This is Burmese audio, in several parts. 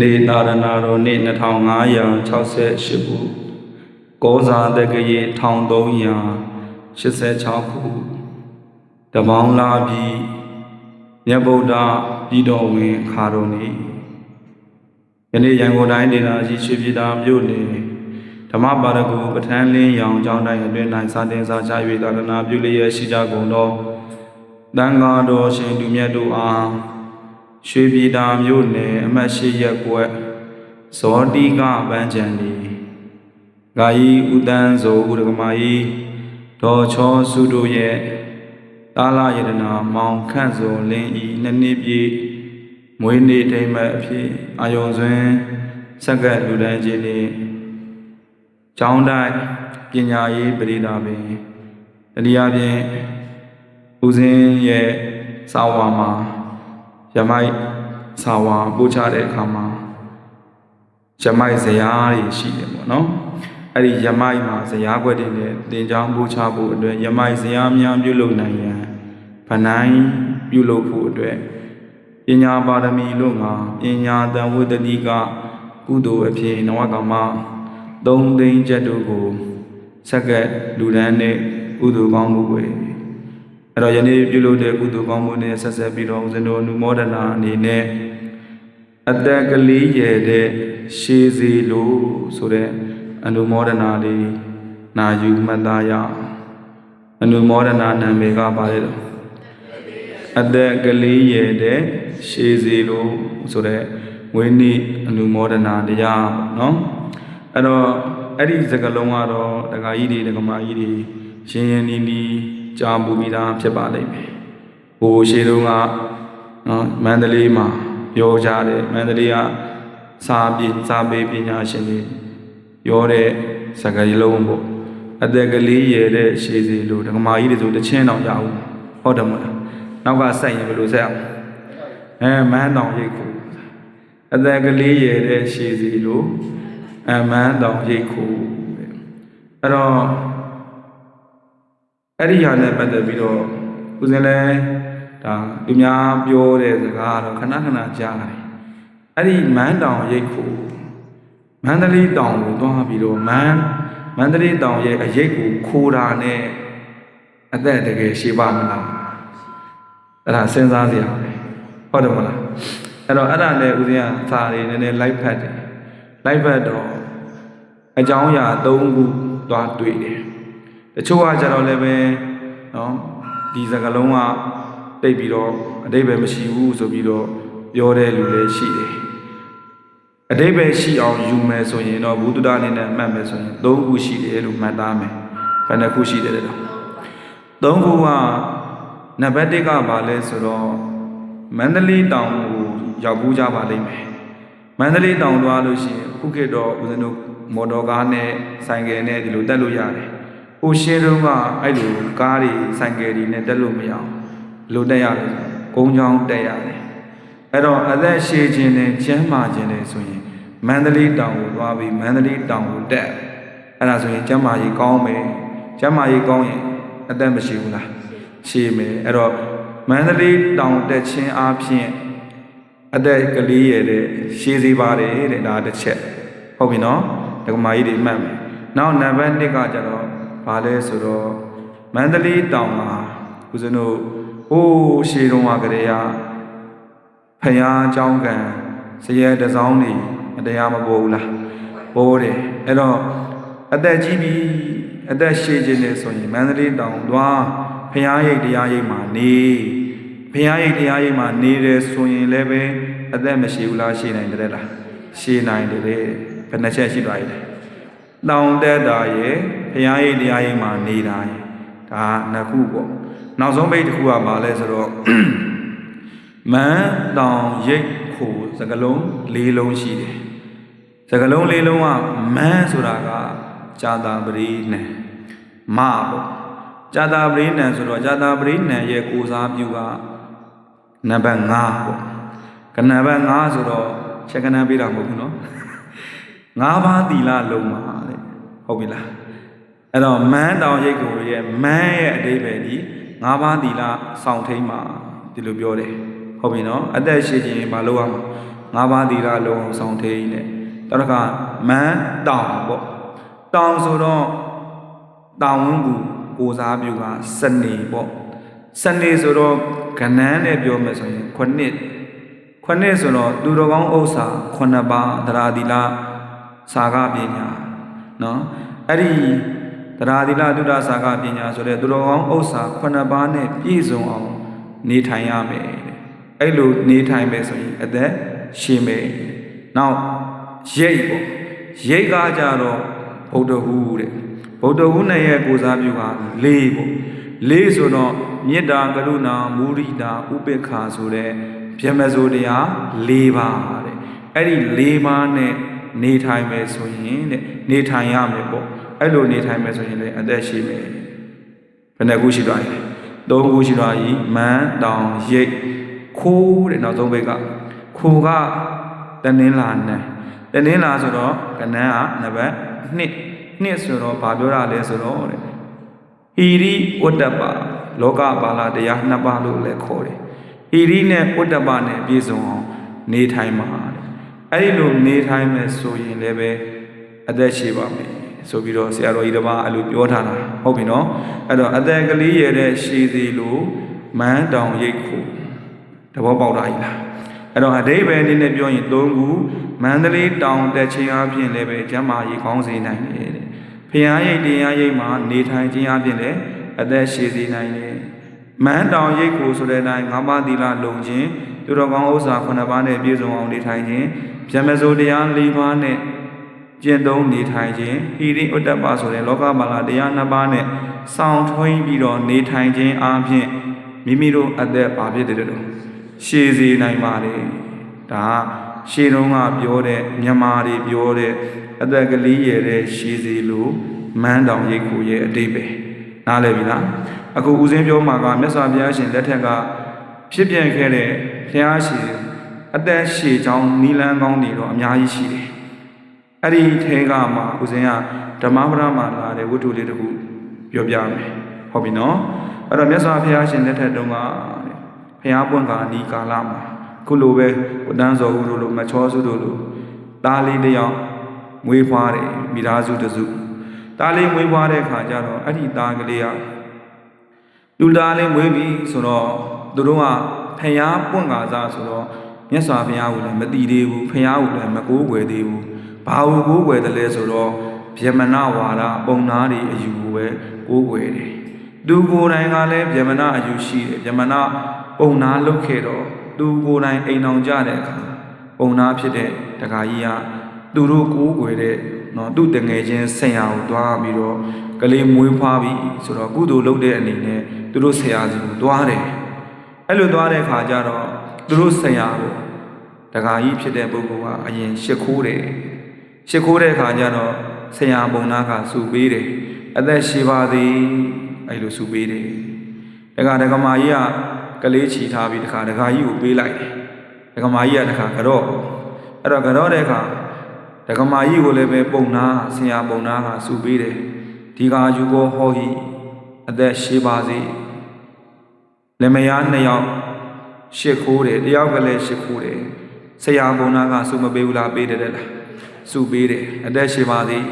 နေ့သာရဏတော်နေ့2568ခုကောဇာတက္ကရေ1386ခုတပေါင်းလာပြီးမြတ်ဗုဒ္ဓပြည်တော်ဝင်ခါတော်နေ့ယနေ့ရန်ကုန်တိုင်းဒေသကြီးရွှေပြည်သာမြို့နယ်ဓမ္မပါရဂူပဋ္ဌာန်းလင်းရောင်ကျောင်းတိုင်းအတွင်း၌စာတင်စာချ၍သာသနာပြုလျက်ရှိကြကုန်သောတန်ဃာတော်ရှင်သူမြတ်တို့အား ရွှေပြည်သာမြို့နယ်အမှတ်ရှိရက်ကွက်ဇောတိကပန်းချံဒီဂါယီဥတန်းဇောဥဒကမာယီဒေါ်ချောစုတို့ရဲ့တာလာယတနာမောင်ခန့်ဇောလင်းဤနှစ်နှစ်ပြည့်မွေးနေ့တိမ်မဲ့အဖြစ်အာယုံစွင်ဆက်ကပ်လူတန်းချင်းနေကျောင်းတိုင်းပညာရေးပရိဒါပင်တရားဖြင့်ဦးစင်းရဲ့စာဝါမှာ ရမိုက်စာဝါပို့ချတဲ့အခါမှာရမိုက်ဇရာတွေရှိတယ်ပေါ့နော်အဲ့ဒီရမိုက်မှာဇရာခွက်တွေနဲ့တင်ချောင်းပို့ချဖို့အတွက်ရမိုက်ဇရာများပြုလုပ်နိုင်ရန်ဗနိုင်ပြုလုပ်ဖို့အတွက်ပညာပါရမီလို့ငါပညာတန်ဝတ္တိကကုသိုလ်အဖြစ်နဝကမသုံးသိန်းချက်တို့ကိုဆက်ကက်လူဒန်းနဲ့ကုသိုလ်ကောင်းမှုတွေ အဲ့တော့ယနေ့ပြုလုပ်တဲ့ကုသိုလ်ကောင်းမှုနဲ့ဆက်ဆက်ပြီးတော့ဦးဇင်းတို့အနုမောဒနာအနေနဲ့အတက်ကလေးရယ်တဲ့ရှေးစီလို့ဆိုတဲ့အနုမောဒနာလေးနာယူမှတ်သားရအောင်အနုမောဒနာနာမည်ကပါတယ်တော့အတက်ကလေးရယ်တဲ့ရှေးစီလို့ဆိုတဲ့ဝိနည်းအနုမောဒနာတရားပေါ့နော်အဲ့တော့အဲ့ဒီစကလုံးကတော့ဒကာကြီးတွေဒကာမကြီးတွေရှင်းရင်းနီးနီး ကြားပူပြီးသားဖြစ်ပါလိမ့်မယ်။ဟိုရှေးတုန်းကနော်မန္တလေးမှာပြောကြတယ်မန္တလေးကစာပေစာပေပညာရှင်တွေပြောတဲ့စကားလုံးပေါ့အသက်ကလေးရတဲ့ရှေးစီလို့ဒကမာကြီးတွေဆိုတချင်းတောင်ရအောင်ဟုတ်တယ်မဟုတ်လားနောက်ကစိုက်ရင်ဘယ်လိုဆက်အောင်အဲမန်းတောင်ရိတ်ခုအသက်ကလေးရတဲ့ရှေးစီလို့အမန်းတောင်ရိတ်ခုတဲ့အဲ့တော့ အဲ့ဒီဟာနဲ့ပတ်သက်ပြီးတော့ဦးဇင်းလဲဒါသူများပြောတဲ့စကားတော့ခဏခဏကြားတယ်အဲ့ဒီမန်းတောင်ရိတ်ခုမန္တလေးတောင်ကိုသွားပြီးတော့မန်းမန္တလေးတောင်ရဲ့အရိတ်ကိုခိုးတာနဲ့အသက်တကယ်ရှိပါမလားအဲ့ဒါစဉ်းစားစရာပဲဟုတ်တယ်မလားအဲ့တော့အဲ့ဒါနဲ့ဦးဇင်းကစာတွေနည်းနည်းလိုက်ဖတ်တယ်လိုက်ဖတ်တော့အကြောင်းအရာ၃ခုသွားတွေ့တယ် တချို့ကကြတော့လည်းပဲနော်ဒီစကားလုံးကတိတ်ပြီးတော့အတိတ်ပဲမရှိဘူးဆိုပြီးတော့ပြောတဲ့လူလည်းရှိတယ်အတိတ်ပဲရှိအောင်ယူမယ်ဆိုရင်တော့ဘုဒ္ဓအနေနဲ့အမှတ်မယ်ဆိုရင်၃ခုရှိတယ်လို့မှတ်သားမယ်ဘယ်နှခုရှိတယ်လဲတော့၃ခုကနံပါတ်၁ကဘာလဲဆိုတော့မန္တလေးတောင်ကိုရောက်ဘူးကြပါလိမ့်မယ်မန္တလေးတောင်သွားလို့ရှိရင်ခုခေတ်တော့ဦးဇင်းတို့မော်တော်ကားနဲ့ဆိုင်ကယ်နဲ့ဒီလိုတက်လို့ရတယ် ဟိုရှင်းတုန်းကအဲ့လိုကားတွေဆိုင်ကယ်တွေနဲ့တက်လို့မရအောင်ဘယ်လိုတက်ရလဲဆိုကုန်းချောင်းတက်ရတယ်အဲ့တော့အသက်ရှည်ခြင်းနဲ့ကျမ်းမာခြင်းနဲ့ဆိုရင်မန္တလေးတောင်ကိုသွားပြီးမန္တလေးတောင်ကိုတက်အဲ့ဒါဆိုရင်ကျမ်းမာရေးကောင်းမယ်ကျမ်းမာရေးကောင်းရင်အသက်မရှိဘူးလားရှည်မယ်အဲ့တော့မန္တလေးတောင်တက်ခြင်းအပြင်အသက်ကလေးရတဲ့ရှည်စီပါတယ်တဲ့ဒါတစ်ချက်ဟုတ်ပြီနော်ဒကမာကြီးတွေမှတ်မယ်နောက်နံပါတ်1ကကျတော့ ဘာလဲဆိုတော့မန္တလေးတောင်မှာဦးဇင်းတို့ဟိုးရှေတုံးကကလေးကဖယားเจ้าကံစရဲတစောင်းနေအတရားမပေါ်ဘူးလားပေါ်တယ်အဲ့တော့အသက်ကြီးပြီအသက်ရှည်ခြင်းနဲ့ဆိုရင်မန္တလေးတောင်သွားဖယားရိတ်တရားရိတ်မှာနေဖယားရိတ်တရားရိတ်မှာနေတယ်ဆိုရင်လည်းပဲအသက်မရှိဘူးလားရှည်နိုင်တယ်လားရှည်နိုင်တယ်လေဘယ်နှချက်ရှိသွားရည်လဲ တောင်တက်တာရဲ့ ဘုရားရိပ်တရားရိပ်မှာနေတာရဲ့ဒါနှစ်ခုပေါ့နောက်ဆုံးပိတ်တစ်ခုကဘာလဲဆိုတော့ မန်းတောင်ရိပ်ခိုစကလုံး၄လုံးရှိတယ်စကလုံး၄လုံးကမန်းဆိုတာကဇာတာပရိနံမပေါ့ဇာတာပရိနံဆိုတော့ဇာတာပရိနံရဲ့ကိုစားပြုကနံပါတ်5ပေါ့ကနံပါတ်5ဆိုတော့ချက်ကနန်းပေးတာမဟုတ်ဘူးเนาะ ငါးပါးသီလလုံးပါတဲ့ဟုတ်ပြီလား အဲ့တော့မန်းတောင်ရိတ်ကိုရဲ့မန်းရဲ့အတိပ္ပယ်ဒီငါးပါးသီလစောင့်ထိန်ပါဒီလိုပြောတယ်ဟုတ်ပြီနော်အသက်ရှိခြင်းမလုပ်ရမှာငါးပါးသီလလုံးအောင်ဆောင်ထိန်နဲ့နောက်တစ်ခါမန်းတောင်ပေါ့တောင်ဆိုတော့တောင်ဝန်းကူကိုစားပြုကစနေပေါ့စနေဆိုတော့ကဏန်းနဲ့ပြောမယ်ဆိုရင်ခုနှစ်ခုနှစ်ဆိုတော့သူတော်ကောင်းဥစ္စာခုနှစ်ပါးတရားသီလစာကပညာနော်အဲ့ဒီ တရားသီလသုဒ္ဓစာကပညာဆိုတဲ့သူတော်ကောင်းဥစ္စာခုနှစ်ပါးနဲ့ပြည့်စုံအောင်နေထိုင်ရမယ်တဲ့အဲ့လိုနေထိုင်မယ်ဆိုရင်အသက်ရှင်မယ်နောက်ရိတ်ပေါ့ရိတ်ကကြတော့ဗုဒ္ဓဟူတဲ့ဗုဒ္ဓဟူနဲ့ရဲ့ကိုစားပြုကလေးပေါ့လေးဆိုတော့မေတ္တာကရုဏာမုရိဒာဥပေက္ခာဆိုတဲ့ဗျမဇိုတရား၄ပါးတဲ့အဲ့ဒီ၄ပါးနဲ့နေထိုင်မယ်ဆိုရင်တဲ့နေထိုင်ရမယ်ပေါ့ အဲ့လိုနေထိုင်မယ်ဆိုရင်လည်းအသက်ရှိမယ်ဘယ်နှခုရှိသွားလဲသုံးခုရှိသွားပြီမန်းတောင်ရိတ်ခိုးတဲ့နောက်ဆုံးဘက်ကခိုးကတနင်္လာနဲ့တနင်္လာဆိုတော့ကနန်းကနံပါတ်1နှစ်ဆိုတော့ဘာပြောတာလဲဆိုတော့တဲ့ဟီရိဝတ္တပလောကပါဠတရားနှစ်ပါးလို့လည်းခေါ်တယ်ဟီရိနဲ့ဝတ္တပနဲ့ပြည့်စုံအောင်နေထိုင်ပါတဲ့အဲ့ဒီလိုနေထိုင်မယ်ဆိုရင်လည်းပဲအသက်ရှိပါမယ် ဆိုပြီးတော့ဆရာတော်ကြီးတစ်ပါးအဲ့လိုပြောထားတာဟုတ်ပြီနော်အဲ့တော့အသက်ကလေးရတဲ့ရှည်စီလိုမန်းတောင်ရိတ်ခုတဘောပေါက်တာကြီးလားအဲ့တော့အတိဘယ်အနေနဲ့ပြောရင်၃ခုမန္တလေးတောင်တက်ချင်းအပြင်လည်းပဲကျမ်းမာရေးကောင်းစေနိုင်တယ်တဲ့ဖျားရိတ်တရားရိတ်မှာနေထိုင်ခြင်းအပြင်လည်းအသက်ရှည်စေနိုင်တယ်မန်းတောင်ရိတ်ခုဆိုတဲ့အတိုင်းငါးပါးသီလလုံခြင်းသူတော်ကောင်းဥစ္စာခုနှစ်ပါးနဲ့ပြည့်စုံအောင်နေထိုင်ခြင်းဗျမစိုးတရား၄ပါးနဲ့ ကျင့်သုံးနေထိုင်ခြင်းဟိရိဥတ္တပဆိုတဲ့လောကပါဠတရားနှစ်ပါးနဲ့စောင့်ထွင်းပြီးတော့နေထိုင်ခြင်းအပြင်မိမိတို့အသက်ပါဖြစ်တဲ့တို့ရှည်စေနိုင်ပါတယ်ဒါကရှေးတုန်းကပြောတဲ့မြန်မာတွေပြောတဲ့အသက်ကလေးရယ်တဲ့ရှည်စေလို့မန်းတောင်ရိတ်ကိုရဲ့အတိတ်ပဲနားလည်ပြီလားအခုဦးစင်းပြောမှာကမြတ်စွာဘုရားရှင်လက်ထက်ကဖြစ်ပြခဲ့တဲ့ဘုရားရှင်အသက်ရှည်ချောင်းနီလန်းကောင်းတွေတော့အများကြီးရှိတယ် အဲ့ဒီထဲကမှဦးဇင်းကဓမ္မပဒမှာလာတဲ့ဝတ္ထုလေးတစ်ခုပြောပြမယ်ဟုတ်ပြီနော်အဲ့တော့မြတ်စွာဘုရားရှင်လက်ထက်တုန်းကတဲ့ဘုရားပွင့်ကာနီကာလမှာခုလိုပဲဝတ္တန်းဇော်ဦးတို့လိုမချောစုတို့လိုတားလေးတစ်ယောက်မွေးဖွားတယ်မိသားစုတစ်စုတားလေးမွေးဖွားတဲ့ခါကျတော့အဲ့ဒီသားကလေးကလူသားလေးမွေးပြီဆိုတော့သူတို့ကဖျားပွင့်ကာစားဆိုတော့မြတ်စွာဘုရားကိုလည်းမတိသေးဘူးဖျားကိုလည်းမကိုးကွယ်သေးဘူး ဘာကိုကိုးကွယ်တယ်လဲဆိုတော့ဗျမနဝါဒပုံနာတွေအယူကိုပဲကိုးကွယ်တယ်သူကိုယ်တိုင်ကလည်းဗျမနအယူရှိတယ်ဗျမနပုံနာလုပ်ခဲ့တော့သူကိုယ်တိုင်အိမ်အောင်ကြတဲ့အခါပုံနာဖြစ်တဲ့တခါကြီးကသူတို့ကိုးကွယ်တဲ့နော်သူ့တငယ်ချင်းဆင်ရကိုတွားပြီးတော့ကလေးမွေးဖွားပြီးဆိုတော့ကုသိုလ်လုပ်တဲ့အနေနဲ့သူတို့ဆရာစီကိုတွားတယ်အဲ့လိုတွားတဲ့အခါကျတော့သူတို့ဆရာကိုတခါကြီးဖြစ်တဲ့ပုဂ္ဂိုလ်ကအရင်ရှ िख ိုးတယ် ရှ िख ိုးတဲ့အခါကျတော့ဆရာဘုံနာကစူပေးတယ်အသက်ရှိပါသည်အဲ့လိုစူပေးတယ်တခါဒကမာကြီးကကလေးချီထားပြီးတခါဒကာကြီးကိုပေးလိုက်တယ်ဒကမာကြီးကတခါကတော့အဲ့တော့ကတော့တဲ့အခါဒကမာကြီးကိုလည်းပဲပုံနာဆရာပုံနာကစူပေးတယ်ဒီကယူကိုဟောဟိအသက်ရှိပါစေလက်မယားနှစ်ယောက်ရှ िख ိုးတယ်တယောက်ကလည်းရှ िख ိုးတယ်ဆရာဘုံနာကစူမပေးဘူးလားပေးတယ်တဲ့လား စုပေးတယ်အသက်ရှင်ပါသည်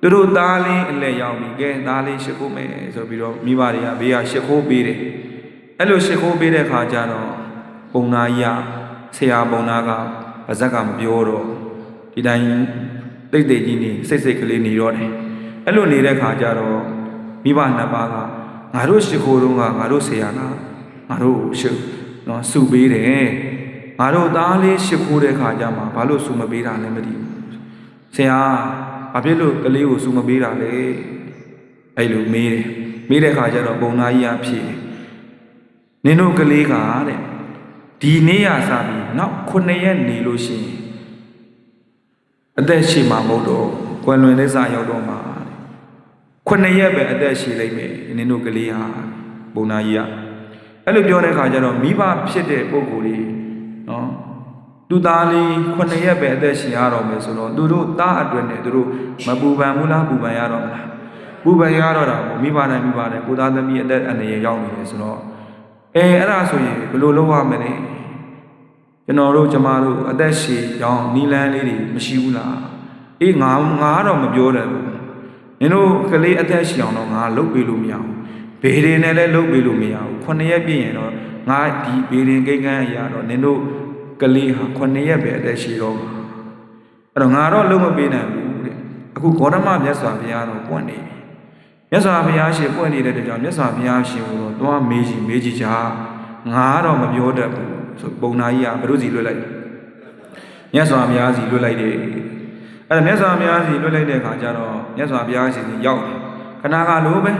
သူတို့သားလေးအလက်ရောက်ပြီကဲသားလေးရှ िख ိုးမယ်ဆိုပြီးတော့မိဘတွေကဘေးကရှ िख ိုးပေးတယ်အဲ့လိုရှ िख ိုးပေးတဲ့ခါကျတော့ပုံနာကြီးကဆရာပုံနာကပါဇက်ကမပြောတော့ဒီတိုင်းတိတ်တိတ်ကြီးနေစိတ်စိတ်ကလေးနေတော့တယ်အဲ့လိုနေတဲ့ခါကျတော့မိဘနှစ်ပါးကငါတို့ရှ िख ိုးတော့ကငါတို့ဆရာကငါတို့ရှုနော်စုပေးတယ်ငါတို့သားလေးရှ िख ိုးတဲ့ခါကျမှဘာလို့စုမပေးတာလဲမသိဘူး ဆရာဘာဖြစ်လို့ကလေးကိုစုမပေးတာလဲအဲ့လိုမေးတယ်မေးတဲ့ခါကျတော့ပုံနာကြီးကဖြေတယ်နင်တို့ကလေးကတဲ့ဒီနေ့ရစပြီးနောက်9ရက်နေလို့ရှိရင်အသက်ရှိမှာမဟုတ်တော့ကွယ်လွန်တဲ့စာရောက်တော့မှာတဲ့9ရက်ပဲအသက်ရှိလိမ့်မယ်နင်တို့ကလေးဟာပုံနာကြီးကအဲ့လိုပြောတဲ့ခါကျတော့မိဘဖြစ်တဲ့ပုံကိုယ်ကြီးနော် သူသားလေး9ရက်ပဲအသက်ရှင်ရတော့မယ်ဆိုတော့သူတို့သားအတွက်နဲ့သူတို့မပူပန်ဘူးလားပူပန်ရတော့မလားပူပန်ရတော့တာပေါ့မိဘတိုင်းမိဘတိုင်းကိုသားသမီးအသက်အနေရရောက်နေတယ်ဆိုတော့အဲအဲ့ဒါဆိုရင်ဘယ်လိုလုပ်ရမလဲကျွန်တော်တို့ကျမတို့အသက်ရှည်ကြောင်းနီလန်းလေးတွေမရှိဘူးလားအေးငါငါတော့မပြောတယ်ဘူးနင်တို့ကလေးအသက်ရှည်အောင်တော့ငါလုတ်ပေးလို့မရဘူးဘေးတွေနဲ့လည်းလုတ်ပေးလို့မရဘူးခုနှစ်ရက်ပြည့်ရင်တော့ငါဒီဘေးရင်ကိန်းကန်းအရာတော့နင်တို့ ကလေးဟာခုနှစ်ရက်ပဲအသက်ရှည်တော့မှာအဲ့တော့ငါတော့လုံးမပေးနိုင်ဘူးတဲ့အခုဂေါတမမြတ်စွာဘုရားတော့ပွင့်နေပြီမြတ်စွာဘုရားရှင်ပွင့်နေတဲ့တကြောင်မြတ်စွာဘုရားရှင်ကိုတော့တွားမေးကြည့်မေးကြည့်ကြငါတော့မပြောတတ်ဘူးဆိုပုံနာကြီးကဘုရုစီလွတ်လိုက်မြတ်စွာဘုရားစီလွတ်လိုက်တယ်အဲ့ဒါမြတ်စွာဘုရားစီလွတ်လိုက်တဲ့အခါကျတော့မြတ်စွာဘုရားရှင်စီရောက်တယ်ခဏကလိုပဲ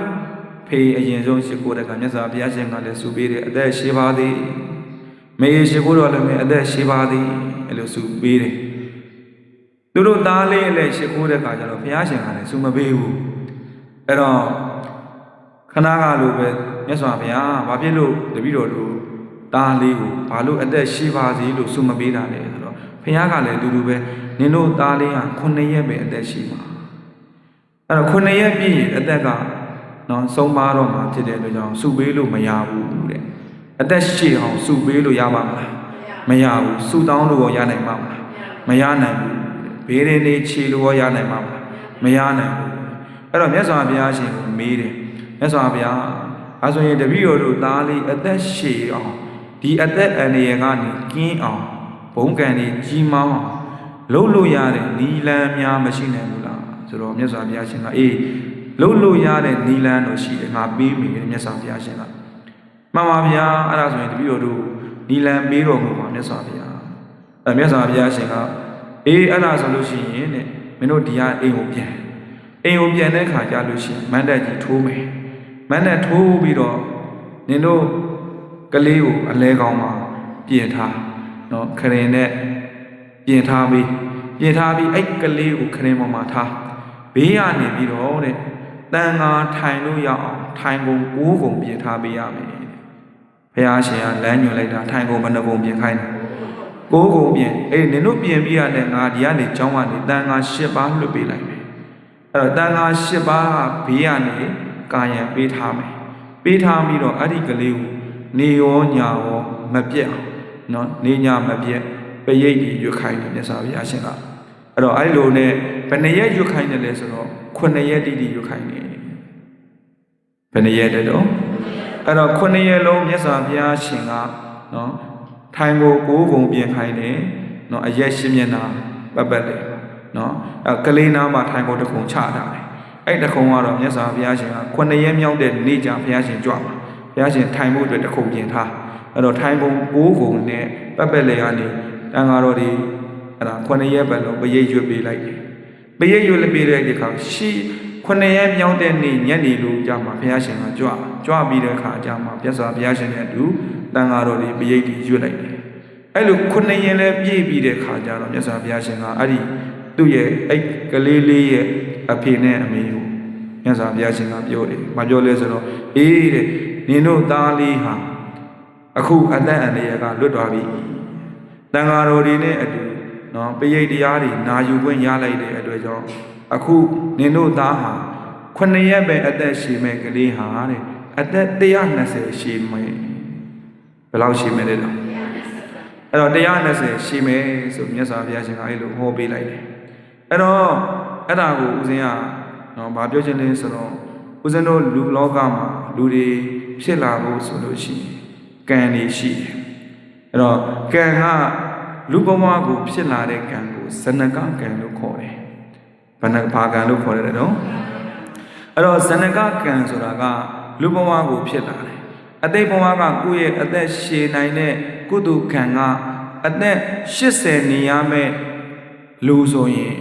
ဖေးအရင်ဆုံးရှိခိုးတဲ့ကမြတ်စွာဘုရားရှင်ကလည်းစုပေးတယ်အသက်ရှိပါသေး မေရှိခိုးတော့လည်းအသက်ရှိပါသေးအဲ့လိုစုပေးတယ်သူတို့သားလေးလည်းရှိခိုးတဲ့အခါကျတော့ဘုရားရှင်ကလည်းစုမပေးဘူးအဲ့တော့ခဏကလိုပဲမြတ်စွာဘုရားဘာဖြစ်လို့တပည့်တော်တို့သားလေးကိုဘာလို့အသက်ရှိပါစေလို့စုမပေးတာလဲဆိုတော့ဘုရားကလည်းအတူတူပဲနင်တို့သားလေးက9ရက်ပဲအသက်ရှိပါအဲ့တော့9ရက်ပြည့်ရင်အသက်ကနော်ဆုံးပါတော့မှာဖြစ်တဲ့အတွက်ကြောင့်စုပေးလို့မရဘူးတဲ့ အသက်ရှည်အောင်စုပေးလို့ရပါမလားမရဘူးစုတောင်းလို့ရောရနိုင်ပါမလားမရနိုင်ဘူးဘေးရင်နေခြေလို့ရောရနိုင်ပါမလားမရနိုင်ဘူးအဲ့တော့မြတ်စွာဘုရားရှင်ကိုမေးတယ်မြတ်စွာဘုရားအဲဆိုရင်တပည့်တော်တို့သားလေးအသက်ရှည်အောင်ဒီအသက်အန္တရာယ်ကနေကင်းအောင်ဘုံကံတွေကြီးမောင်းအောင်လှုပ်လို့ရတဲ့နီလန်းများမရှိနိုင်ဘူးလားဆိုတော့မြတ်စွာဘုရားရှင်ကအေးလှုပ်လို့ရတဲ့နီလန်းတော့ရှိတယ်ငါပေးမိတယ်မြတ်စွာဘုရားရှင်က မှန်ပါဗျာအဲ့ဒါဆိုရင်တပည့်တော်တို့နီလန်ပေးတော်မူပါမြတ်စွာဘုရားအဲမြတ်စွာဘုရားရှင်ကအေးအဲ့ဒါဆိုလို့ရှိရင်တဲ့မင်းတို့ဒီဟာအိမ်ကိုပြန်အိမ်ကိုပြန်တဲ့ခါကြလို့ရှိရင်မန္တကြီးထိုးမယ်မန္တထိုးပြီးတော့နင်တို့ကလေးကိုအလဲကောင်းမှာပြင်ထားနော်ခရင်နဲ့ပြင်ထားပြီးပြင်ထားပြီးအဲ့ကလေးကိုခရင်ပေါ်မှာထားဘေးကနေပြီးတော့တဲ့တန်ဃာထိုင်လို့ရအောင်ထိုင်ကုန်ကိုးကုန်ပြင်ထားပေးရမယ် ဘုရားရှင်ကလမ်းညွှန်လိုက်တာထိုင်ကုန်ဘယ်နှကုန်ပြင်ခိုင်းတယ်ကိုးကုန်ပြင်အေးနင်တို့ပြင်ပြီးရတဲ့ငါဒီကနေကျောင်းကနေတန်ငါ၈ပါးလွတ်ပေးလိုက်မယ်အဲ့တော့တန်ငါ၈ပါးဘေးကနေကာယံပေးထားမယ်ပေးထားပြီးတော့အဲ့ဒီကလေးကိုနေရောညာရောမပြတ်အောင်နော်နေညာမပြတ်ပရိတ်ကြီးရွတ်ခိုင်းတယ်မြတ်စွာဘုရားရှင်ကအဲ့တော့အဲ့လိုနဲ့ဘယ်နှရက်ရွတ်ခိုင်းတယ်လဲဆိုတော့ခုနှစ်ရက်တိတိရွတ်ခိုင်းတယ်ဘယ်နှရက်လဲတော့ အဲ့တော့ခုနှစ်ရက်လုံးမြတ်စွာဘုရားရှင်ကနော်ထိုင်ကိုကိုးကုံပြင်ခိုင်းတယ်နော်အရက်ရှင်းမျက်နှာပတ်ပတ်တယ်နော်အဲ့ကလေးနားမှာထိုင်ကိုတစ်ခုချထားတယ်အဲ့တခုံကတော့မြတ်စွာဘုရားရှင်ကခုနှစ်ရက်မြောက်တဲ့နေ့ကျဘုရားရှင်ကြွမှာဘုရားရှင်ထိုင်ဖို့အတွက်တစ်ခုပြင်ထားအဲ့တော့ထိုင်ပုံကိုးကုံနဲ့ပတ်ပတ်လေကနေတန်ဃာတော်တွေအဲ့ဒါခုနှစ်ရက်ပတ်လုံးပရိတ်ရွတ်ပေးလိုက်တယ်ပရိတ်ရွတ်ပေးတဲ့ဒီခါရှိခုနှစ်ရက်မြောက်တဲ့နေ့ညနေလိုကြမှာဘုရားရှင်ကကြွ ကြွပြီးတဲ့အခါကြမှာမြတ်စွာဘုရားရှင်နဲ့အတူတန်ဃာတော်တွေပရိတ်တွေရွတ်လိုက်တယ်အဲ့လိုခုနှစ်ရက်လဲပြည့်ပြီးတဲ့ခါကျတော့မြတ်စွာဘုရားရှင်ကအဲ့ဒီသူ့ရဲ့အဲ့ကလေးလေးရဲ့အဖေနဲ့အမေကိုမြတ်စွာဘုရားရှင်ကပြောတယ်။မပြောလဲဆိုတော့အေးတဲ့နင်တို့သားလေးဟာအခုအသက်အန္တရာယ်ကလွတ်သွားပြီ။တန်ဃာတော်တွေနဲ့အတူနော်ပရိတ်တရားတွေနာယူခွင့်ရလိုက်တဲ့အတွက်ကြောင့်အခုနင်တို့သားဟာခုနှစ်ရက်ပဲအသက်ရှည်မဲ့ကလေးဟာတဲ့ အသက်120ရှည်မယ်ဘယ်လောက်ရှည်မယ်လဲတော့အဲ့တော့120ရှည်မယ်ဆိုမြတ်စွာဘုရားရှင်ကအဲ့လိုဟောပေးလိုက်တယ်အဲ့တော့အဲ့ဒါကိုဦးဇင်းကနော်ဘာပြောချင်လဲဆိုတော့ဦးဇင်းတို့လူလောကမှာလူတွေဖြစ်လာဖို့ဆိုလို့ရှိရင်ကံတွေရှိတယ်အဲ့တော့ကံကလူဘဝကိုဖြစ်လာတဲ့ကံကိုဇနကကံလို့ခေါ်တယ်ဘဏ္ဍဘာကံလို့ခေါ်တယ်နော်အဲ့တော့ဇနကကံဆိုတာက လူဘဝကိုဖြစ်လာတယ်အတိတ်ဘဝကကိုယ့်ရဲ့အသက်ရှည်နိုင်တဲ့ကုသကံကအသက်80နေရမဲ့လူဆိုရင်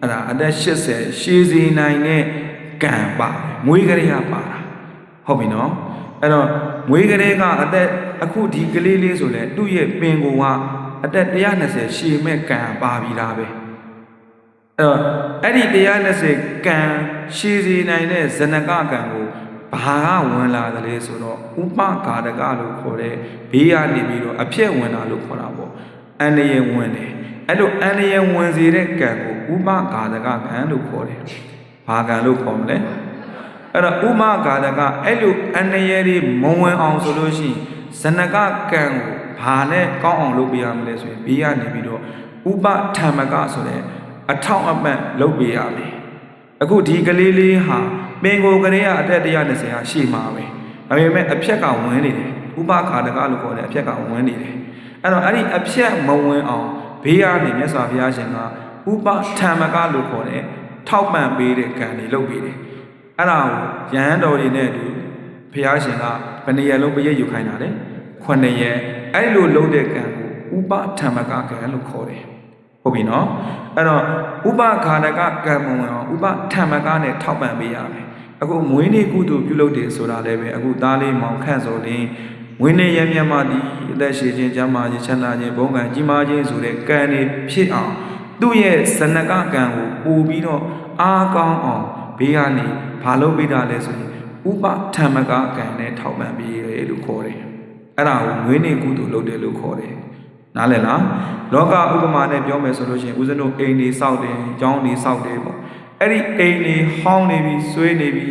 အဲ့ဒါအသက်80ရှည်စီနိုင်တဲ့ကံပါမွေးကလေးကပါတာဟုတ်ပြီနော်အဲ့တော့မွေးကလေးကအသက်အခုဒီကလေးလေးဆိုလဲသူ့ရဲ့ပင်ကိုကအသက်120ရှည်မဲ့ကံပါပြီလားပဲအဲ့တော့အဲ့ဒီ120ကံရှည်စီနိုင်တဲ့ဇနကကံကို ဘာကဝင်လာတယ်လဲဆိုတော့ဥပကာဒကလို့ခေါ်တဲ့ဘေးကနေပြီးတော့အဖြစ်ဝင်လာလို့ခေါ်တာပေါ့အန္တရာယ်ဝင်တယ်အဲ့လိုအန္တရာယ်ဝင်စေတဲ့ကံကိုဥပကာဒကကံလို့ခေါ်တယ်ဘာကံလို့ခေါ်မလဲအဲ့တော့ဥမကာဒကအဲ့လိုအန္တရာယ်တွေမဝင်အောင်ဆိုလို့ရှိရင်ဇနကကံကိုဘာနဲ့ကောင်းအောင်လုပ်ပေးရမလဲဆိုရင်ဘေးကနေပြီးတော့ဥပထမကဆိုတဲ့အထောက်အပံ့လုပ်ပေးရမယ်အခုဒီကလေးလေးဟာ ပင်ကိုကလေးကအသက်120ဟာရှိမှာပဲဒါပေမဲ့အဖြက်ကဝင်နေတယ်ဥပခါတကလို့ခေါ်တဲ့အဖြက်ကဝင်နေတယ်အဲ့တော့အဲ့ဒီအဖြက်မဝင်အောင်ဘေးကနေမြတ်စွာဘုရားရှင်ကဥပထမကလို့ခေါ်တဲ့ထောက်ပံ့ပေးတဲ့ကံတွေလုပ်ပေးတယ်အဲ့ဒါကိုရဟန်းတော်တွေနဲ့အတူဘုရားရှင်ကဘယ်နေရာလုံးပြည့်ယူခိုင်းတာလဲခုနှစ်ရက်အဲ့လိုလုပ်တဲ့ကံကိုဥပထမကကံလို့ခေါ်တယ်ဟုတ်ပြီနော်အဲ့တော့ဥပခါရကကံမဝင်အောင်ဥပထမကနဲ့ထောက်ပံ့ပေးရမယ် အခုမွေးနေ့ကုသိုလ်ပြုလုပ်တယ်ဆိုတာလည်းပဲအခုသားလေးမောင်ခန့်စော်လင်းဝင်းနေရမြတ်မသည်အသက်ရှိခြင်းကျမ်းမာခြင်းချမ်းသာခြင်းဘုံကံကြီးမားခြင်းဆိုတဲ့ကံတွေဖြစ်အောင်သူ့ရဲ့ဇနကကံကိုပို့ပြီးတော့အားကောင်းအောင်ဘေးကနေဘာလုပ်ပေးတာလဲဆိုရင်ဥပထမကကံနဲ့ထောက်ပံ့ပေးရတယ်လို့ခေါ်တယ်အဲ့ဒါကိုငွေနေကုသိုလ်လုပ်တယ်လို့ခေါ်တယ်နားလည်လားလောကဥပမာနဲ့ပြောမယ်ဆိုလို့ရှိရင်ဦးဇင်းတို့အိမ်တွေစောက်တယ်ကျောင်းတွေစောက်တယ်ပေါ့ အဲ့ဒီအိမ်တွေဟောင်းနေပြီဆွေးနေပြီ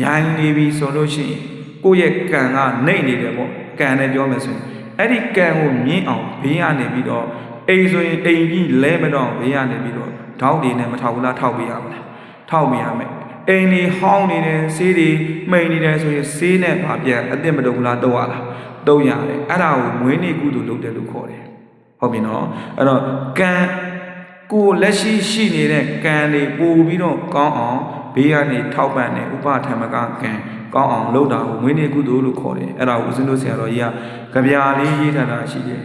ညိုင်းနေပြီဆိုလို့ရှိရင်ကိုယ့်ရဲ့ကံကနှိမ့်နေတယ်ပေါ့ကံနဲ့ပြောမယ်ဆိုရင်အဲ့ဒီကံကိုမြင့်အောင်ဘေးကနေပြီးတော့အိမ်ဆိုရင်အိမ်ကြီးလဲမတော့ဘေးကနေပြီးတော့ထောက်တွေနဲ့မထောက်ဘူးလားထောက်ပေးရမလားထောက်ပေးရမယ်အိမ်တွေဟောင်းနေတယ်ဆေးတွေမှိန်နေတယ်ဆိုရင်ဆေးနဲ့ပါပြန်အစ်စ်မတုံဘူးလားတော့ရလားတော့ရတယ်အဲ့ဒါကိုမွေးနေ့ကုသိုလ်လုပ်တယ်လို့ခေါ်တယ်ဟုတ်ပြီနော်အဲ့တော့ကံ ကိုလက်ရှိရှိနေတဲ့ကံတွေပို့ပြီးတော့ကောင်းအောင်ဘေးကနေထောက်ပံ့တဲ့ဥပထမကကံကောင်းအောင်လုပ်တာကိုမွေးနေ့ကုသိုလ်လို့ခေါ်တယ်အဲ့ဒါကိုဦးဇင်းတို့ဆရာတော်ကြီးကကြပြာလေးရေးထားတာရှိတယ်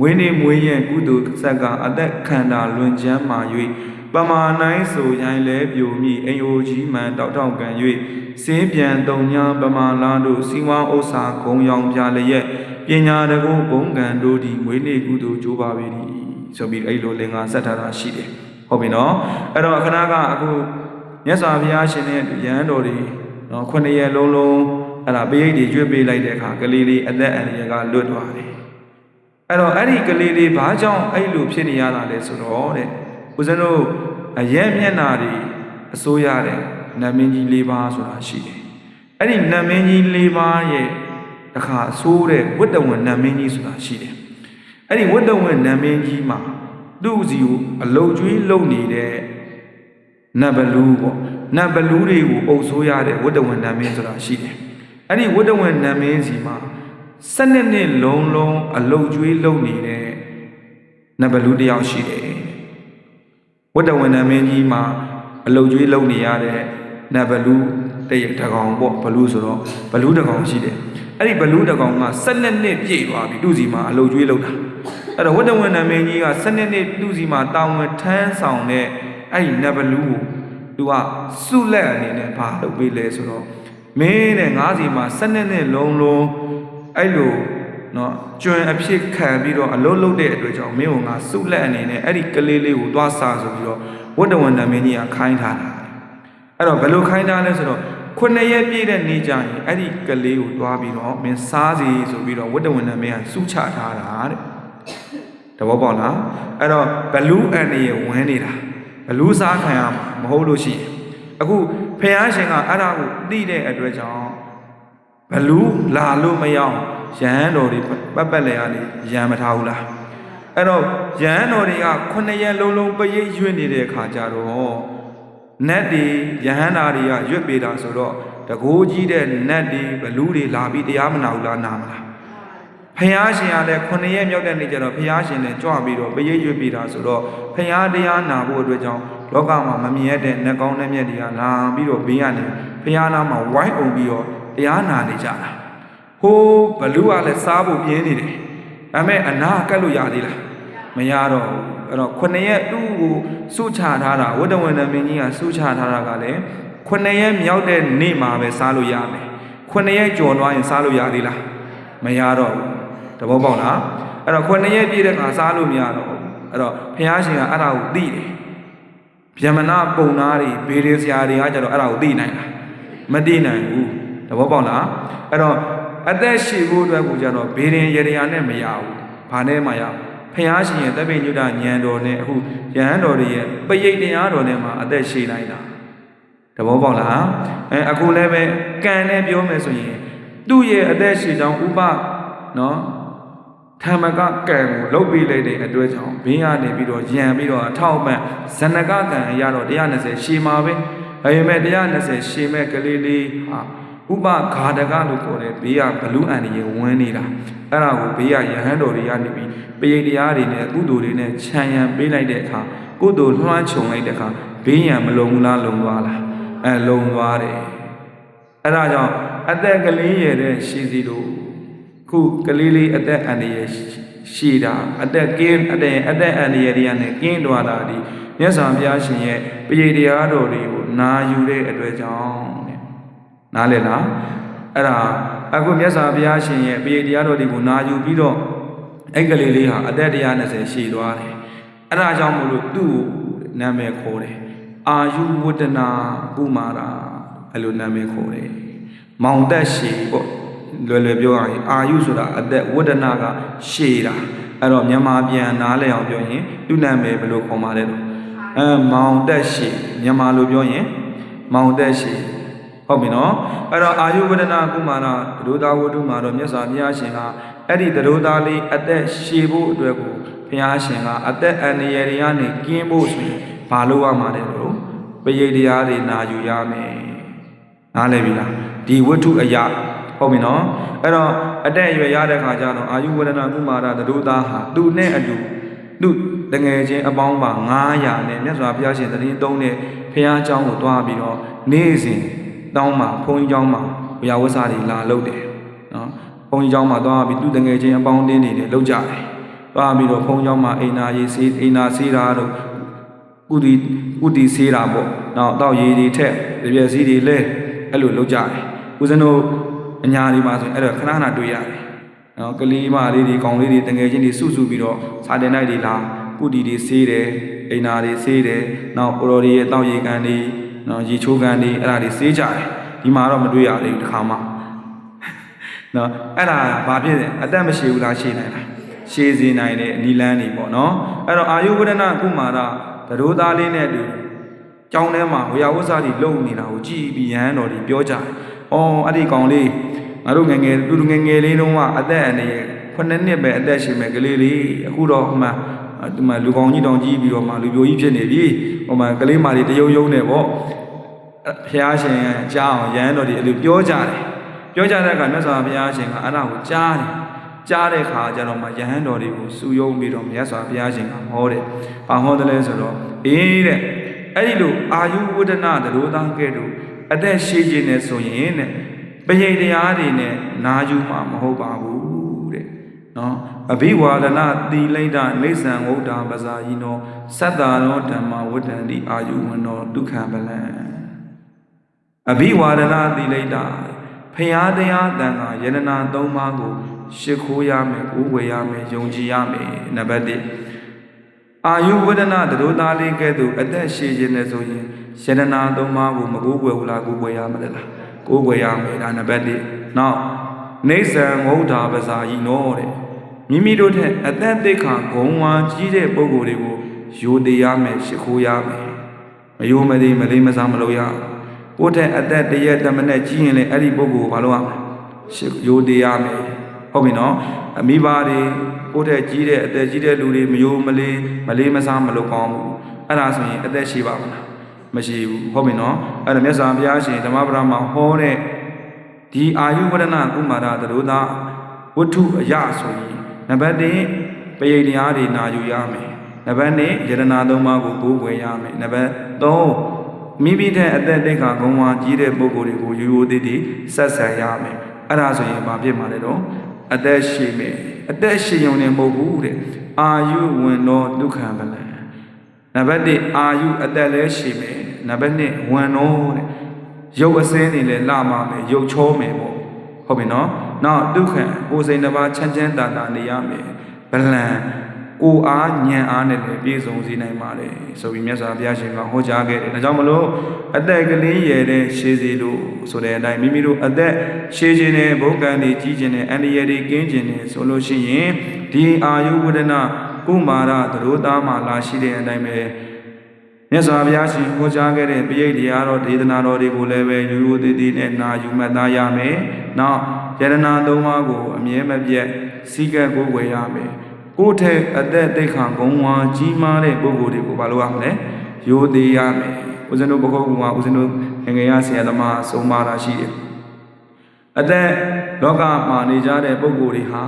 မွေးနေ့မွေးရင်ကုသိုလ်ဇက်ကအသက်ခန္ဓာလွန်ကျမ်းမာ၍ပမာနိုင်ဆိုရိုင်းလဲပြိုမိအယိုကြီးမှန်တောက်တောက်ကံ၍စင်းပြန်တုံညာပမာလာတို့စီဝါဥစ္စာဂုံရောင်ပြလျက်ပညာတကုဘုံကံတို့ဒီမွေးနေ့ကုသိုလ်ကြိုးပါပေ၏ ဆိုပြီးအဲ့လိုလင်္ကာဆက်ထားတာရှိတယ်ဟုတ်ပြီနော်အဲ့တော့ခဏကအခုမြတ်စွာဘုရားရှင်ရဲ့ရဟန်းတော်တွေနော်ခုနှစ်ရက်လုံးလုံးအဲ့ဒါပိဋိတွေကျွေးပေးလိုက်တဲ့အခါကလေးလေးအသက်အန္တရာယ်ကလွတ်သွားတယ်အဲ့တော့အဲ့ဒီကလေးလေးဘာကြောင့်အဲ့လိုဖြစ်နေရတာလဲဆိုတော့တဲ့ဦးဇင်းတို့အရက်မျက်နာတွေအစိုးရတဲ့နတ်မင်းကြီး၄ပါးဆိုတာရှိတယ်အဲ့ဒီနတ်မင်းကြီး၄ပါးရဲ့တစ်ခါအဆိုးတဲ့ဝတ္တဝင်နတ်မင်းကြီးဆိုတာရှိတယ် အဲ့ဒီဝတ္တဝင်နတ်မင်းကြီးမှာသူ့စီကိုအလုတ်ကျွေးလုံနေတဲ့နတ်ဘလူးပေါ့နတ်ဘလူးတွေကိုအုပ်ဆိုးရတဲ့ဝတ္တဝင်နတ်မင်းဆိုတာရှိတယ်အဲ့ဒီဝတ္တဝင်နတ်မင်းစီမှာစနစ်နှစ်လုံးလုံးအလုတ်ကျွေးလုံနေတဲ့နတ်ဘလူးတစ်ယောက်ရှိတယ်ဝတ္တဝင်နတ်မင်းကြီးမှာအလုတ်ကျွေးလုံနေရတဲ့နတ်ဘလူးတရတကောင်ပေါ့ဘလူးဆိုတော့ဘလူးတကောင်ရှိတယ် အဲ့ဒီဘလူးတကောင်က12နှစ်ပြည့်သွားပြီသူ့စီမှာအလုတ်ကျွေးလုံတာအဲ့တော့ဝတ္တဝင်နတ်မင်းကြီးက12နှစ်သူ့စီမှာတာဝန်ထမ်းဆောင်တဲ့အဲ့ဒီနတ်ဘလူးကိုသူကစုလက်အနေနဲ့ဘာလုပ်ပေးလဲဆိုတော့မင်းနဲ့ငါးစီမှာ12နှစ်လုံးလုံးအဲ့လိုနော်ကျွန်းအဖြစ်ခံပြီးတော့အလုံးလုံးတဲ့အတွက်ကြောင့်မင်းကငါစုလက်အနေနဲ့အဲ့ဒီကလေးလေးကိုသွားစားဆိုပြီးတော့ဝတ္တဝန်နမင်းကြီးကခိုင်းထားတာအဲ့တော့ဘယ်လိုခိုင်းထားလဲဆိုတော့ ခုနှစ်ရက်ပြည့်တဲ့နေ့ကျရင်အဲ့ဒီကလေးကိုသွားပြီးတော့မင်းစားစီဆိုပြီးတော့ဝတ္တဝန်နမင်းကစုချထားတာတဲ့တဘောပေါက်လားအဲ့တော့ဘလူးအန်ရဲ့ဝန်းနေတာဘလူးစားခံရမှာမဟုတ်လို့ရှိရင်အခုဖះရှင်ကအဲ့ဒါကိုသိတဲ့အတွက်ကြောင့်ဘလူးလာလို့မရောက်ရဟန်းတော်တွေပတ်ပတ်လေရနေရံမထားဘူးလားအဲ့တော့ရဟန်းတော်တွေကခုနှစ်ရက်လုံးလုံးပရိတ်ရွတ်နေတဲ့အခါကျတော့ နတ်တွေရဟန္တာတွေကရွတ်ပေးတာဆိုတော့တကိုးကြီးတဲ့နတ်တွေဘလူးတွေလာပြီးတရားမနာဘူးလားနာမလားဖះရှင်ကလည်းခုနှစ်ရက်မြောက်တဲ့နေ့ကျတော့ဖះရှင်လည်းကြွပြီးတော့ပရိတ်ရွတ်ပေးတာဆိုတော့ဖះတရားနာဖို့အတွက်ကြောင့်လောကမှာမမြင်ရတဲ့နှကောင်းတဲ့မြတ်တွေကလာပြီးတော့ဘေးကနေဖះနာမှာဝိုင်းအောင်ပြီးတော့တရားနာနေကြတာဟိုးဘလူးကလည်းစားဖို့ပြင်းနေတယ်ဒါပေမဲ့အနာကတ်လို့ရသေးလားမရတော့ဘူး အဲ့တော့ခုနှစ်ရက်သူ့ကိုစုချထားတာဝတ္တဝန်တမင်းကြီးကစုချထားတာကလည်းခုနှစ်ရက်မြောက်တဲ့နေ့မှာပဲစားလို့ရမယ်ခုနှစ်ရက်ကျော်သွားရင်စားလို့ရသေးလားမရတော့ဘူးတဘောပေါက်လားအဲ့တော့ခုနှစ်ရက်ပြည့်တဲ့အခါစားလို့မရတော့ဘူးအဲ့တော့ဘုရားရှင်ကအဲ့ဒါကိုသိတယ်ဗျမနာပုံနာတွေဘေးရေဆရာတွေကကျတော့အဲ့ဒါကိုသိနိုင်လားမသိနိုင်ဘူးတဘောပေါက်လားအဲ့တော့အသက်ရှိဖို့အတွက်ကိုကျတော့ဘေးရင်ရရနဲ့မရဘူးဘာနဲ့မှရ ဖះရှင်ရဲ့တပိညုတဉာဏ်တော်နဲ့အခုယဟန်တော်တွေရဲ့ပရိတ်တရားတော်နဲ့မှာအသက်ရှိနိုင်တာတဘောပေါက်လားအဲအခုလည်းပဲကံနဲ့ပြောမယ်ဆိုရင်သူ့ရဲ့အသက်ရှိကြောင်းဥပနော်ထမကကံကိုလုတ်ပြီးလိုက်တဲ့အတွက်ကြောင့်ဘေးကနေပြီးတော့ယံပြီးတော့အထောက်အပံ့ဇဏကကံရတော့120ရှည်မှာပဲဒါပေမဲ့120ရှည်မဲ့ကလေးလေးဟာ ဥပဂါဒကလို့ခေါ်တဲ့ဘေးကဘလူးအန်ဒီရဲ့ဝန်းနေတာအဲ့ဒါကိုဘေးကယဟန်တော်တွေကနေပြီးပရိတရားတွေနဲ့ကုသိုလ်တွေနဲ့ခြံရံပေးလိုက်တဲ့အခါကုသိုလ်လွှမ်းခြုံလိုက်တဲ့အခါဘေးရန်မလုံဘူးလားလုံသွားလားအဲလုံသွားတယ်အဲ့ဒါကြောင့်အသက်ကလေးရဲ့တဲ့ရှည်စီလို့ခုကလေးလေးအသက်အန္တရာယ်ရှိတာအသက်ကင်းအသက်အသက်အန္တရာယ်တွေကနေကင်းသွားတာဒီမြတ်စွာဘုရားရှင်ရဲ့ပရိတရားတော်တွေကိုနာယူတဲ့အတွက်ကြောင့်တဲ့ နားလည်လားအဲ့ဒါအခုမြတ်စွာဘုရားရှင်ရဲ့ပရိတရားတော်တွေကိုနာယူပြီးတော့အဲ့ကလေးလေးဟာအသက်120ရှိသွားတယ်အဲ့ဒါကြောင့်မို့လို့သူ့ကိုနာမည်ခေါ်တယ်အာယုဝတ္တနာဥမာရာအဲ့လိုနာမည်ခေါ်တယ်မောင်သက်ရှိပေါ့လွယ်လွယ်ပြောရရင်အာယုဆိုတာအသက်ဝတ္တနာကရှည်တာအဲ့တော့မြန်မာပြန်နားလည်အောင်ပြောရင်သူ့နာမည်ဘယ်လိုခေါ်မှာလဲတော့အဲမောင်သက်ရှည်မြန်မာလိုပြောရင်မောင်သက်ရှည် ဟုတ်ပြီနော်အဲ့တော့အာယုဝတ္တနာကုမာရဒုဒဝတ္ထုမှာတော့မြတ်စွာဘုရားရှင်ကအဲ့ဒီဒုသားလေးအသက်ရှည်ဖို့အတွက်ကိုဘုရားရှင်ကအသက်အန္တရာယ်တွေကနေကင်းဖို့ဆိုရင်ဘာလို့ရမှာလဲလို့ပရိတရားတွေနာယူရမယ်နားလည်ပြီလားဒီဝတ္ထုအရာဟုတ်ပြီနော်အဲ့တော့အတက်အရွယ်ရတဲ့ခါကျတော့အာယုဝဒနာကုမာရသတို့သားဟာသူနဲ့အတူသူတငယ်ချင်းအပေါင်းပါ900နဲ့မြတ်စွာဘုရားရှင်သတရင်သုံးတဲ့ဖះเจ้าကိုတွားပြီးတော့နေ့စဉ် တောင်းမှာဘုန်းကြီးကျောင်းမှာဘုရားဝတ်စာတွေလာလုပ်တယ်နော်ဘုန်းကြီးကျောင်းမှာသွားပြီးသူ့တငယ်ချင်းအပေါင်းအသင်းတွေလည်းလုပ်ကြတယ်သွားပြီးတော့ဘုန်းကြီးကျောင်းမှာအိမ်နာရေးစေးအိမ်နာစေးတာတို့ကုတီကုတီစေးတာပေါ့နောက်တော့ရေတွေထက်ပြည့်စည်တွေလဲအဲ့လိုလုပ်ကြတယ်ဦးဇင်းတို့အညာဒီမှာဆိုရင်အဲ့တော့ခဏခဏတွေ့ရတယ်နော်ကလေးမလေးတွေကောင်လေးတွေတငယ်ချင်းတွေစုစုပြီးတော့စာတင်လိုက်တွေလာကုတီတွေစေးတယ်အိမ်နာတွေစေးတယ်နောက်ပရော်တွေရဲ့တောက်ရေကန်တွေ နော်ရေချိုးကန်တွေအဲ့ဒါတွေဆေးကြတယ်ဒီမှာတော့မတွေ့ရသေးဘူးတစ်ခါမှနော်အဲ့ဒါဘာဖြစ်လဲအသက်မရှိဘူးလားရှည်နိုင်လားရှည်စေနိုင်တဲ့နီလန်းတွေပေါ့နော်အဲ့တော့အာယုဝဒနာကုမာရသရိုးသားလေးနဲ့အတူကျောင်းထဲမှာဝေယဝဆာတွေလုံနေတာကိုကြည်ပြီးရဟန်းတော်တွေပြောကြတယ်။အော်အဲ့ဒီကောင်လေးငါတို့ငယ်ငယ်သူတို့ငယ်ငယ်လေးတုန်းကအသက်အန္တရာယ်ခုနှစ်နှစ်ပဲအသက်ရှင်မဲ့ကလေးလေးအခုတော့ဟိုမှာဒီမှာလူကောင်ကြီးတောင်ကြီးပြီးတော့မှလူပြိုကြီးဖြစ်နေပြီဟိုမှာကလေးမလေးတယုံယုံနေပေါ့ ဖះရှင်ကြားအောင်ရဟန်းတော်တွေအဲ့လိုပြောကြတယ်ပြောကြတဲ့အခါမြတ်စွာဘုရားရှင်ကအဲ့ဒါကိုကြားတယ်ကြားတဲ့အခါကျတော့မှယဟန်တော်တွေကိုစူယုံပြီးတော့မြတ်စွာဘုရားရှင်ကဟောတယ်။ဘာဟောတယ်လဲဆိုတော့အေးတဲ့အဲ့ဒီလိုအာယုဝဒနာတရိုးသားကဲ့သို့အသက်ရှိခြင်းနဲ့ဆိုရင်တဲ့ပရိတရားတွေနဲ့နာယူမှာမဟုတ်ပါဘူးတဲ့နော်အဘိဝါဒနာတိလိဒ္ဒနေသံဝုဒ္ဓပဇာယိနောသတ္တာရောဓမ္မဝဋ္ဌန္တိအာယုဝနောဒုက္ခပလံ အဘိဝါဒနာတိလိဒ္ဒဖရာတရားတန်ခါယရနာ၃ပါးကိုရှ िख ိုးရမယ်ဥဝေရမယ်ယုံကြည်ရမယ်နံပါတ်1အာယုဝဒနာတရိုးသားလေးကဲ့သို့အသက်ရှည်ခြင်းနဲ့ဆိုရင်ယရနာ၃ပါးကိုမကိုးကွယ်ဘူးလားကိုးကွယ်ရမလားကိုးကွယ်ရမယ်ဒါနံပါတ်1နောက်နေဆံငုဒ္ဓါပဇာယီနောတဲ့မိမိတို့ထက်အသက်သိက္ခာဂုံဝါကြီးတဲ့ပုဂ္ဂိုလ်တွေကိုယိုတရားမယ်ရှ िख ိုးရမယ်မယိုမသိမလေးမစားမလို့ရ ကိုယ့်ထက်အသက်တရက်တမနဲ့ကြီးရင်လည်းအဲ့ဒီပုဂ္ဂိုလ်ကိုမလုပ်ရမယ်ရှ िख ယိုတရားမယ်ဟုတ်ပြီနော်အမိဘတွေကိုယ့်ထက်ကြီးတဲ့အသက်ကြီးတဲ့လူတွေမယိုမလေးမလေးမစားမလုပ်ကောင်းဘူးအဲ့ဒါဆိုရင်အသက်ရှိပါမလားမရှိဘူးဟုတ်ပြီနော်အဲ့ဒါမြတ်စွာဘုရားရှင်ဓမ္မပဒမှာဟောတဲ့ဒီအာယုဝဒနာကုမာရသတို့သာဝတ္ထုအရဆိုရင်နံပါတ်1ပရိတရားတွေနာယူရမယ်နံပါတ်2ယရနာသုံးပါးကိုကိုးကွယ်ရမယ်နံပါတ်3 မိမိတဲ့အသက်တိတ်ခါဂုံဝါကြီးတဲ့ပုဂ္ဂိုလ်တွေကိုရိုးရိုးသေးသေးဆက်ဆံရမယ်အဲ့ဒါဆိုရင်ဘာဖြစ်မှာလဲတော့အသက်ရှိမယ်အသက်ရှိုံနဲ့မဟုတ်ဘူးတဲ့အာယုဝင်တော့ဒုက္ခပလံနံပါတ်1အာယုအသက်လည်းရှိမယ်နံပါတ်2ဝင်တော့တဲ့ရုပ်အစင်းတွေလည်းလာမှာမယ်ရုပ်ချောမယ်ပေါ့ဟုတ်ပြီနော်နောက်ဒုက္ခကိုယ်စိတ်တစ်ပါးချမ်းချမ်းသာသာနေရမယ်ဗလံ ကိုအားညံအားနဲ့လည်းပြည့်စုံစေနိုင်ပါတယ်ဆိုပြီးမြတ်စွာဘုရားရှင်ကဟောကြားခဲ့တယ်ဒါကြောင့်မလို့အသက်ကလေးရယ်တဲ့ရှေးစီလို့ဆိုတဲ့အတိုင်းမိမိတို့အသက်ရှေးခြင်းနဲ့ဘုက္ကံတွေကြီးခြင်းနဲ့အန္တရာယ်တွေကင်းခြင်းနဲ့ဆိုလို့ရှိရင်ဒီအာယုဝဒနာကုမာရသရိုးသားမှာလာရှိတဲ့အတိုင်းပဲမြတ်စွာဘုရားရှင်ဟောကြားခဲ့တဲ့ပရိတ်တရားတော်ဒေသနာတော်တွေကိုလည်းပဲယူယူသေးသေးနဲ့နာယူမှတ်သားရမယ်။နောက်ယရနာသုံးပါးကိုအမြဲမပြတ်စီကံကိုယ်ွယ်ရမယ် ကိုယ်ထက်အသက်သိက္ခာဂုံဝါကြီးမားတဲ့ပုဂ္ဂိုလ်တွေကိုဘာလို့ရမလဲရိုသေရမယ်ဦးဇင်းတို့ဘုခုတ်ကဦးဇင်းတို့ငယ်ငယ်ရဆရာသမားဆုံးမတာရှိတယ်အသက်လောကမှာနေကြတဲ့ပုဂ္ဂိုလ်တွေဟာ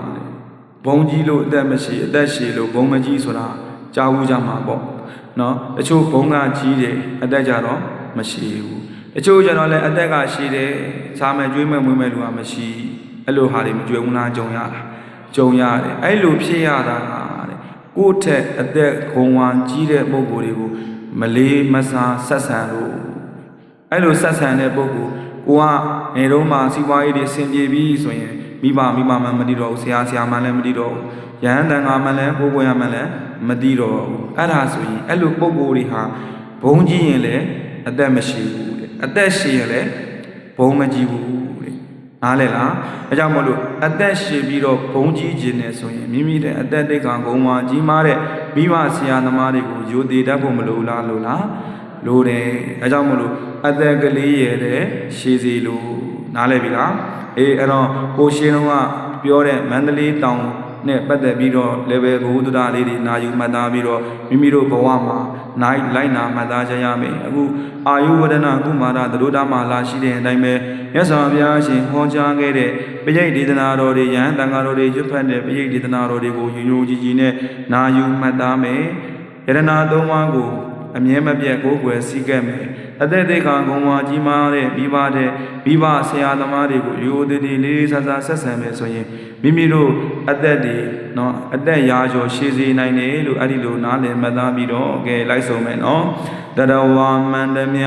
ဘုံကြီးလို့အသက်မရှိအသက်ရှည်လို့ဘုံမကြီးဆိုတာကြားဘူးကြမှာပေါ့နော်တချို့ဘုံကကြီးတယ်အသက်ကြတော့မရှိဘူးတချို့ကျတော့လည်းအသက်ကရှိတယ်စားမယ်ကျွေးမယ်မွေးမယ်လူကမရှိအဲ့လိုဟာတွေမကြွယ်ဘူးလားကြုံရတာ ကြုံရတယ်အဲ့လိုဖြစ်ရတာတဲ့ကိုယ့်ထက်အသက်ဂုံဝါကြီးတဲ့ပုဂ္ဂိုလ်တွေကိုမလေးမစားဆက်ဆံလို့အဲ့လိုဆက်ဆံတဲ့ပုဂ္ဂိုလ်ကိုကနေတော့မှစီးပွားရေးတွေဆင်ပြေပြီဆိုရင်မိဘမိဘမှမတည်တော့ဘူးဆရာဆရာမှလည်းမတည်တော့ဘူးရဟန်းတန်ခါမှလည်းကိုယ်ကိုယ်ရမှလည်းမတည်တော့ဘူးအဲ့ဒါဆိုရင်အဲ့လိုပုဂ္ဂိုလ်တွေဟာဘုံကြီးရင်လည်းအသက်မရှိဘူးတဲ့အသက်ရှိရင်လည်းဘုံမကြီးဘူးတဲ့ နားလဲလားအဲကြောင့်မလို့အသက်ရှိပြီးတော့ဘုံကြီးခြင်းနဲ့ဆိုရင်မိမိတဲ့အသက်တိတ်ကံဂုံမှာကြီးမားတဲ့မိဘဆရာသမားတွေကိုယိုသေးတတ်ဖို့မလိုလားလို့လားလိုတယ်အဲကြောင့်မလို့အသက်ကလေးရတဲ့ရှည်စီလို့နားလဲပြီလားအေးအဲ့တော့ကိုရှင်တော်ကပြောတဲ့မန္တလေးတောင်နဲ့ပတ်သက်ပြီးတော့ level ဘုဒ္ဓတာလေးတွေနာယူမှတ်သားပြီးတော့မိမိတို့ဘဝမှာ နိုင်လိုက်နာမှတ်သားကြရမယ်အခုအာယုဝဒနာကုမာရသတို့တာမှာလာရှိတဲ့အတိုင်းပဲမြတ်စွာဘုရားရှင်ဟောကြားခဲ့တဲ့ပရိတ်ဒေသနာတော်တွေယဟန်တန်ဃာတော်တွေရွတ်ဖတ်တဲ့ပရိတ်ဒေသနာတော်တွေကိုယဉ်ယိုကြည်ကြည်နဲ့နာယူမှတ်သားမယ်ယရနာသုံးပါးကို အမြဲမပြတ်ကိုယ်ွယ်စည်းကပ်မယ်အသက်သေးခံဂုံဝါကြီးမားတဲ့မိဘတဲ့မိဘဆရာသမားတွေကိုရိုးတည်တည်လေးဆဆဆက်ဆံမယ်ဆိုရင်မိမိတို့အသက်တွေနော်အသက်ရာကျော်ရှည်စေနိုင်တယ်လို့အဲ့ဒီလိုနားလည်မှတ်သားပြီးတော့ကဲလိုက်ဆုံးမယ်နော်တရဝမန္တမြ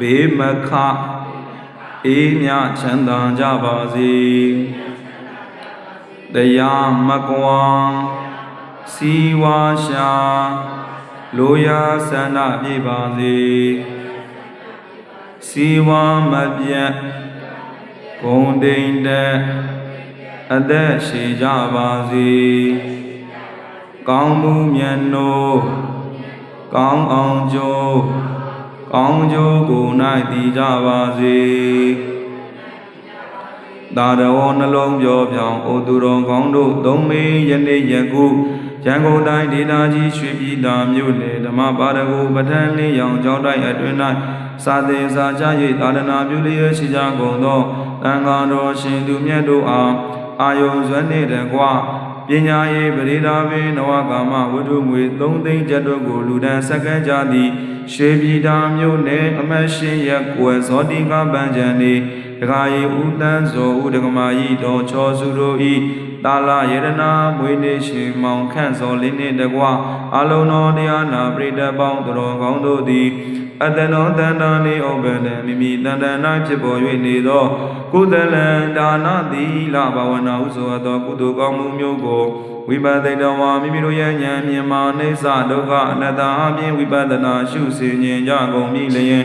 ဘေးမခအေးမြချမ်းသာကြပါစေတရားမကွာစီဝါရှာ လိုရာဆန္ဒပြေပါစေစီဝါမပြတ်ဂုံတိန်တဲ့အသက်ရှိကြပါစေကောင်းမှုမြတ်နိုးကောင်းအောင်ကျိုးကောင်းကျိုးကို၌တည်ကြပါစေသာရဝနှလုံးပြောပြောင်းအိုသူတော်ကောင်းတို့သုံးမေယနေ့ယခု ရန်ကုန်တိုင်းဒေသကြီးရွှေပြည်သာမြို့နယ်ဓမ္မပါရဂူပဋ္ဌာန်းလေးရောင်ကျောင်းတိုင်းအတွင်၌စာသင်စာကြား၍သာသနာပြုလျက်ရှိကြကုန်သောတန်ခါတော်ရှင်သူမြတ်တို့အားအာယုံဇွဲနေတကွာ ပညာရေးပရိဒါဘေနဝကာမဝတ္ထုငွေ3သိန်းကျပ်တို့ကိုလူဒန်းစက္ကန့်ကြသည်ရွှေပြည်သာမြို့နယ်အမတ်ရှင်ရက်ကွယ်ဇောတိကပန်းချံနေဒကာယေဦးတန်းဇောဦးဒကမာကြီးတော်ချောစုတို့ဤတာလာယရနာမွေးနေ့ရှင်မောင်ခန့်စောလင်းနှင့်တကွအလုံးတော်တရားနာပရိသတ်ပေါင်းသူတော်ကောင်းတို့သည် အတနောတန္တာနေဩဘန္တံမိမိတန်တနာဖြစ်ပေါ်၍နေသော ကုသလံဒါနသီလဘာဝနာဟုဆိုသောကုသိုလ်ကောင်းမှုမျိုးကိုဝိပဿနာဝါမိမိတို့ရဲ့ဉာဏ်မြင်မာနေသဒုက္ခအနတ္တအပြင်ဝိပဿနာရှုစေခြင်းကြကုန်ပြီလျင်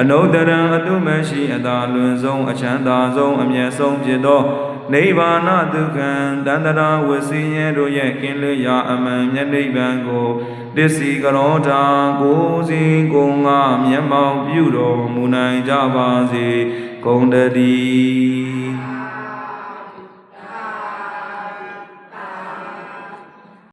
အနုတ္တရံအတုမရှိအတာလွန်ဆုံးအချမ်းသာဆုံးအမြတ်ဆုံးဖြစ်သော နိဗ္ဗာနဒုက္ခံတန္တရာဝစီယံတို့ရဲ့ကင်းလျရာအမှန်မြတ်နိဗ္ဗာန်ကိုတစ္စီကရောဓာကိုယ်စီကိုယ်ငါမျက်မှောက်ပြုတော်မူနိုင်ကြပါစေကုန်တည်း